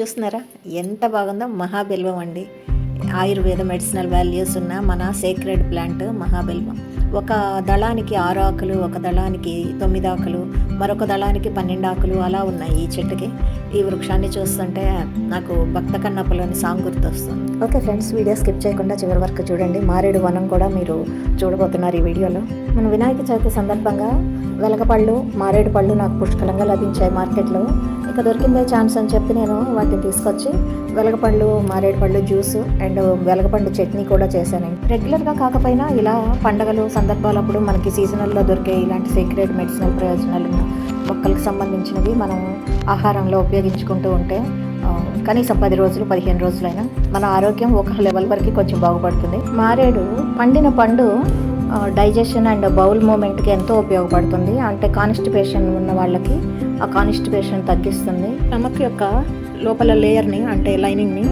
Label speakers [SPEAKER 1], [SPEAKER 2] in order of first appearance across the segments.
[SPEAKER 1] చూస్తున్నారా ఎంత బాగుందో మహాబెల్వం అండి. ఆయుర్వేద మెడిసినల్ వాల్యూస్ ఉన్న మన సేక్రెడ్ ప్లాంట్ మహాబెల్వం. ఒక దళానికి ఆరు ఆకులు ఒక దళానికి తొమ్మిది ఆకులు మరొక దళానికి పన్నెండు ఆకులు అలా ఉన్నాయి ఈ చెట్టుకి. ఈ వృక్షాన్ని చూస్తుంటే నాకు భక్త కన్నప్పలోని సాంగ్ గుర్తొస్తుంది. ఓకే ఫ్రెండ్స్ వీడియో స్కిప్ చేయకుండా చివరి వరకు చూడండి. మారేడు వనం కూడా మీరు చూడబోతున్నారు ఈ వీడియోలో. మనం వినాయక చవితి సందర్భంగా వెలగపళ్ళు మారేడు పళ్ళు నాకు పుష్కలంగా లభించాయి మార్కెట్లో. ఇక దొరికిందే ఛాన్స్ అని చెప్పి నేను వాటిని తీసుకొచ్చి వెలగపళ్ళు మారేడు పళ్ళు జ్యూస్ అండ్ వెలగపండు చట్నీ కూడా చేశాను. రెగ్యులర్గా కాకపోయినా ఇలా పండగలు సందర్భాలప్పుడు మనకి సీజనల్లో దొరికే ఇలాంటి సీక్రెట్ మెడిసినల్ ప్రయోజనాలు మొక్కలకు సంబంధించినవి మనం ఆహారంలో ఉపయోగించుకుంటూ ఉంటే కనీసం పది రోజులు పదిహేను రోజులైనా మన ఆరోగ్యం ఒక లెవెల్ వరకు కొంచెం బాగుపడుతుంది. మారేడు పండిన పండు డైజెషన్ అండ్ బౌల్ మూమెంట్కి ఎంతో ఉపయోగపడుతుంది. అంటే కాన్స్టిపేషన్ ఉన్న వాళ్ళకి ఆ కాన్స్టిపేషన్ తగ్గిస్తుంది. స్టమక్ యొక్క లోపల లేయర్ని అంటే లైనింగ్ని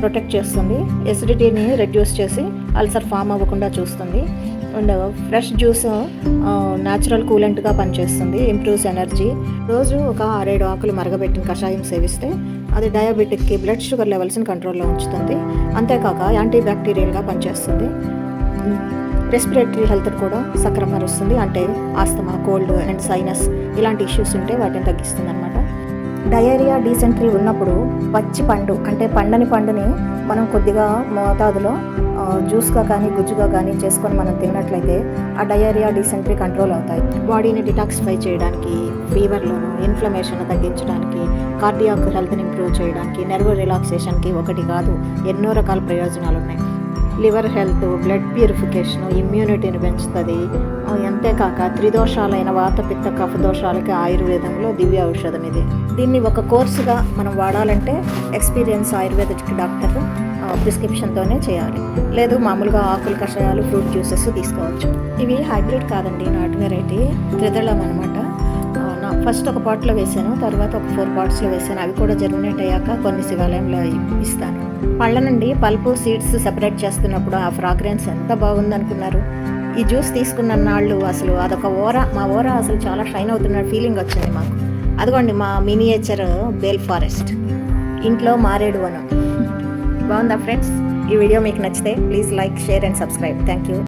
[SPEAKER 1] ప్రొటెక్ట్ చేస్తుంది. ఎసిడిటీని రెడ్యూస్ చేసి అల్సర్ ఫామ్ అవ్వకుండా చూస్తుంది. అండ్ ఫ్రెష్ జ్యూస్ న్యాచురల్ కూలెంట్గా పనిచేస్తుంది. ఇంప్రూవ్స్ ఎనర్జీ రోజు ఒక ఆరేడు ఆకులు మరగబెట్టిన కషాయం సేవిస్తే అది డయాబెటిక్కి బ్లడ్ షుగర్ లెవెల్స్ని కంట్రోల్లో ఉంచుతుంది. అంతేకాక యాంటీ బ్యాక్టీరియల్గా పనిచేస్తుంది. రెస్పిరేటరీ హెల్త్ కూడా సక్రమరుస్తుంది అంటే ఆస్తమా కోల్డ్ అండ్ సైనస్ ఇలాంటి ఇష్యూస్ ఉంటే వాటిని తగ్గిస్తుంది అనమాట డయేరియా డీసెంట్రీ ఉన్నప్పుడు పచ్చి పండు అంటే పండని పండుని మనం కొద్దిగా మోతాదులో జ్యూస్గా కానీ గుజ్జుగా కానీ చేసుకొని మనం తిన్నట్లయితే ఆ డయేరియా డీసెంట్రీ కంట్రోల్ అవుతాయి. బాడీని డిటాక్సిఫై చేయడానికి ఫీవర్లోను ఇన్ఫ్లమేషన్ తగ్గించడానికి కార్డియాక్ హెల్త్ని ఇంప్రూవ్ చేయడానికి నెర్వ్ రిలాక్సేషన్కి ఒకటి కాదు ఎన్నో రకాల ప్రయోజనాలు ఉన్నాయి. లివర్ హెల్త్ బ్లడ్ ప్యూరిఫికేషన్ ఇమ్యూనిటీని పెంచుతుంది. అంతేకాక త్రిదోషాలైన వాత పిత్త కఫ దోషాలకి ఆయుర్వేదంలో దివ్య ఔషధం ఇది. దీన్ని ఒక కోర్సుగా మనం వాడాలంటే ఎక్స్పీరియన్స్ ఆయుర్వేద డాక్టర్ ప్రిస్క్రిప్షన్తోనే చేయాలి. లేదు మామూలుగా ఆకుల కషాయాలు ఫ్రూట్ జ్యూసెస్ తీసుకోవచ్చు. ఇవి హైబ్రిడ్ కాదండి నాటు వెరైటీ త్రిదళం అనమాట ఫస్ట్ ఒక పాట్లో వేసాను తర్వాత ఒక ఫోర్ పాట్స్లో వేసాను అవి కూడా జర్మినేట్ అయ్యాక కొన్ని శివాలయంలో ఇస్తాను పళ్ళ నుండి పల్పు సీడ్స్ సెపరేట్ చేస్తున్నప్పుడు ఆ ఫ్రాగ్రెన్స్ ఎంత బాగుందనుకున్నారు? ఈ జ్యూస్ తీసుకున్న నాళ్ళు అసలు అదొక ఓర మా ఓర అసలు చాలా షైన్ అవుతున్న ఫీలింగ్ వచ్చింది మాకు. అదిగోండి మా మినియేచర్ బేల్ ఫారెస్ట్. ఇంట్లో మారేడు వనం. బాగుందా ఫ్రెండ్స్? ఈ వీడియో మీకు నచ్చితే please like share and subscribe. Thank you